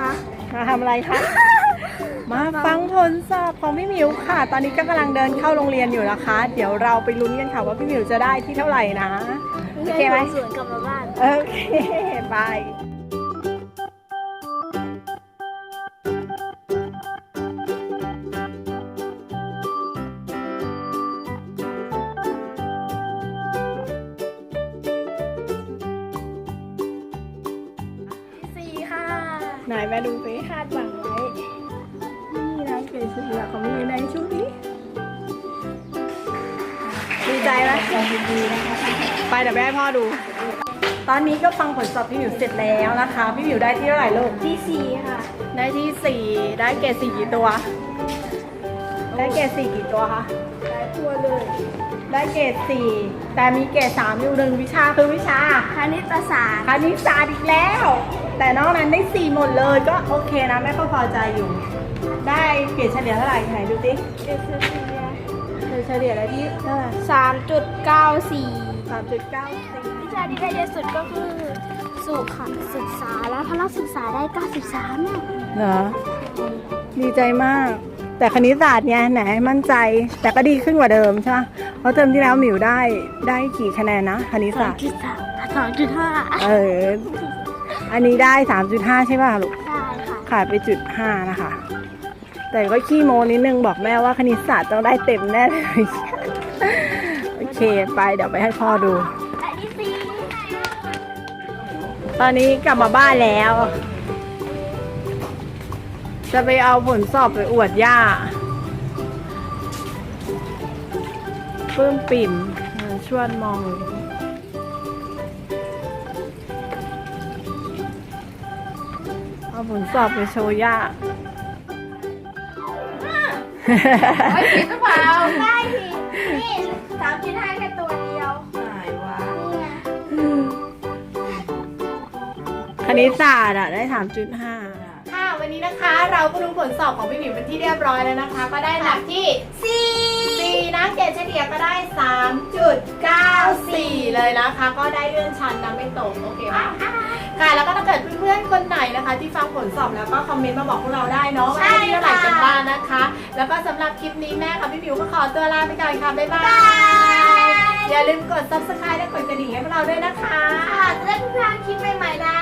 ฮะมาทำอะไรคะ มาฟังผลสอบของพี่หมิวค่ะ ตอนนี้ก็กำลังเดินเข้าโรงเรียนอยู่นะคะ เดี๋ยวเราไปลุ้นกันค่ะว่าพี่หมิวจะได้ที่เท่าไหร่นะ โอเคไหม สวนกลับมาบ้าน โอเค บาย ไหนแม่ดูสิคาดหวังไว้ นี่นะเกรดเฉลี่ยของพี่หมิวในช่วงนี้ ดีใจไหมไปเดี๋ยวไปให้พ่อดู ตอนนี้ก็ฟังผลสอบพี่หมิวเสร็จแล้วนะคะ พี่หมิวได้ที่เท่าไหร่ลูกที่สี่ค่ะ ได้ที่สี่ได้เกรดสี่กี่ตัว ได้เกรดสี่กี่ตัวคะ หลายตัวเลยได้เกรดสี่แต่มีเกรดสามอยู่หนึ่งวิชาคือวิชา คณิตศาสตร์คณิตศาสตร์อีกแล้ว แต่นอกนั้นได้สี่หมดเลยก็โอเคนะแม่ก็พอใจอยู่ ได้เกรดเฉลี่ยเท่าไหร่ไหนดูสิเอสเซียเกรดเฉลี่ยได้ที่เท่าไหร่สามจุดเก้าสี่สามจุดเก้าสี่วิชาที่ได้เยอะสุดก็คือสุขศึกษาและพละศึกษาได้ 93เนี่ยเหรอดีใจมาก แต่คณิตศาสตร์เนี่ยไหนมั่นใจแต่ก็ดีขึ้นกว่าเดิมใช่ไหมเพราะเทอมที่แล้วหมิวได้ได้กี่คะแนนนะคณิตสอศางสตร์จุดสามสองจุดห้าเออ อันนี้ได้3.5ใช่ป่ะลูกใช่ค่ะขาดไปจุด5นะคะ แต่ก็ขี้โมนิดนึงบอกแม่ว่าคณิตศาสตร์ต้องได้เต็มแน่เลยโอเคไปเดี๋ยวไปให้พ่อดูได้ที่สี่ตอนนี้กลับมาบ้านแล้ว จะไปเอาผลสอบไปอวดย่าปลื้มปิ่มเออชวนมองอยู่เอาผลสอบไปโชว์ย่าไม่ผิดหรือเปล่าได้ผิดนี่สามจุดห้าแค่ตัวเดียวไหนวะนี่ไงคณิตศาสตร์อะได้3.5ค่ะวันนี้ นะคะ เราก็รู้ผลสอบของพี่หมิวเป็นที่เรียบร้อยแล้วนะคะ ก็ได้หลักที่4 4นะเกรดเฉลี่ยก็ได้ 3.94 เลยนะคะ ก็ได้เลื่อนชั้นนะไม่ตกโอเคไหมค่ะแล้วก็ถ้าเกิดเพื่อนๆคนไหนนะคะ ที่ฟังผลสอบแล้วก็คอมเมนต์มาบอกพวกเราได้เนาะว่าได้ที่เท่าไหร่กันบ้างนะคะ แล้วก็สำหรับคลิปนี้แม่กับพี่หมิวก็ขอตัวลาไปก่อนค่ะบ๊ายบายอย่าลืมกด subscribe และกดกระดิ่งให้พวกเราด้วยนะคะค่ะจะได้เพื่อนๆคลิปใหม่ๆนะ